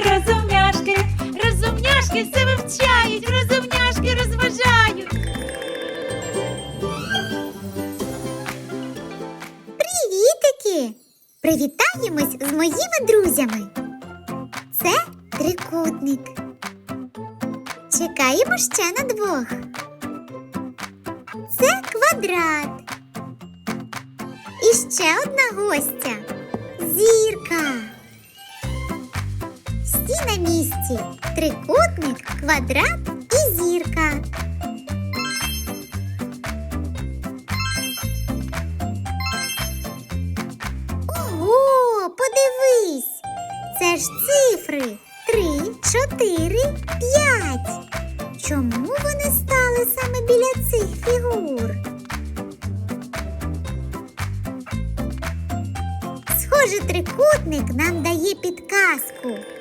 розумняшки, розумняшки все вивчають, розумняшки розважають. Привітики! Привітаємось з моїми друзями. Це трикутник. Чекаємо ще на двох. Це квадрат. І ще одна гостя. Зірка. Всі на місці. Трикутник, квадрат і зірка. Ого, подивись! Це ж цифри три, чотири, п'ять. Чому вони стали саме біля цих фігур? Схоже, трикутник нам дає підказку.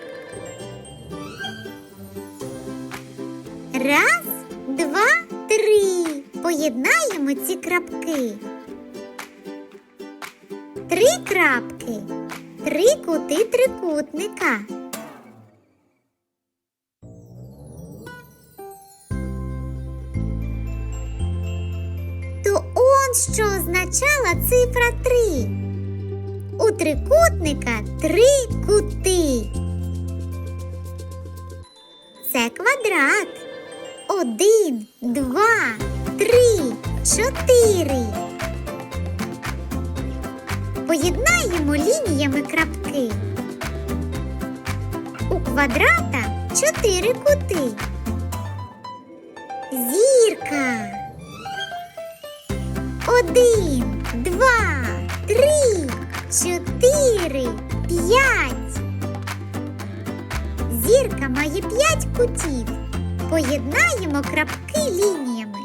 Раз, два, три. Поєднаємо ці крапки. Три крапки. Три кути трикутника. То он що означала цифра три. У трикутника три кути. Це квадрат. Один, два, три, чотири. Поєднаємо лініями крапки. У квадрата чотири кути. Зірка. Один, два, три, чотири, п'ять. Зірка має п'ять кутів. Поєднаємо крапки лініями.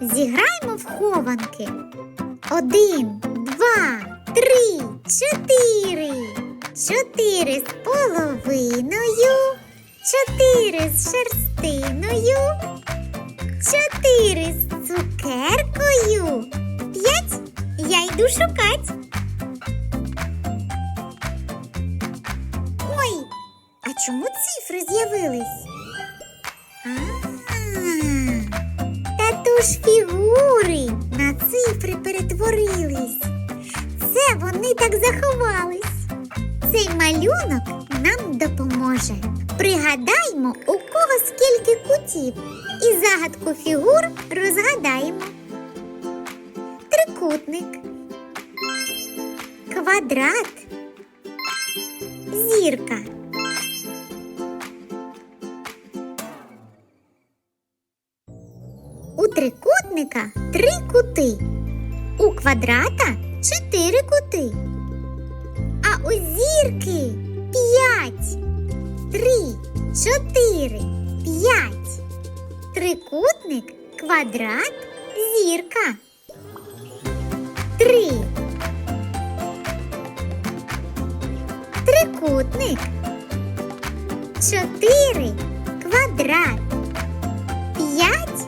Зіграємо в хованки. Один, два, три, чотири. Чотири з половиною. Чотири з шерстиною. Чотири з цукеркою. П'ять. Я йду шукать. Ой, а чому цифри з'явились? А, ж фігури на цифри перетворились. Це вони так заховались. Цей малюнок нам допоможе. Пригадаймо, у кого скільки кутів, і загадку фігур розгадаємо. Трикутник, квадрат, зірка. У трикутника три кути, у квадрата чотири кути, а у зірки п'ять. Три, чотири, п'ять. Трикутник, квадрат, зірка. Три. Трикутник. Чотири, квадрат. П'ять,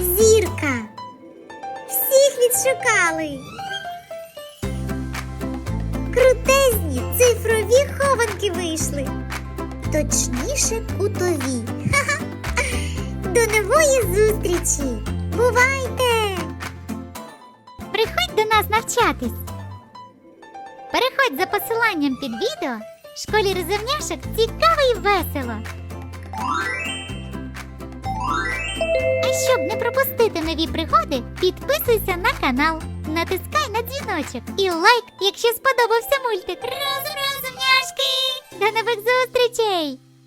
зірка. Всіх відшукали. Крутезні цифрові хованки вийшли. Точніше, кутові. Ха-ха. До нової зустрічі! Бувайте! До нас навчатись. Переходь за посиланням під відео. Школі розумняшок цікаво і весело. А щоб не пропустити нові пригоди, підписуйся на канал, натискай на дзвіночок і лайк, якщо сподобався мультик. Розумняшки! До нових зустрічей!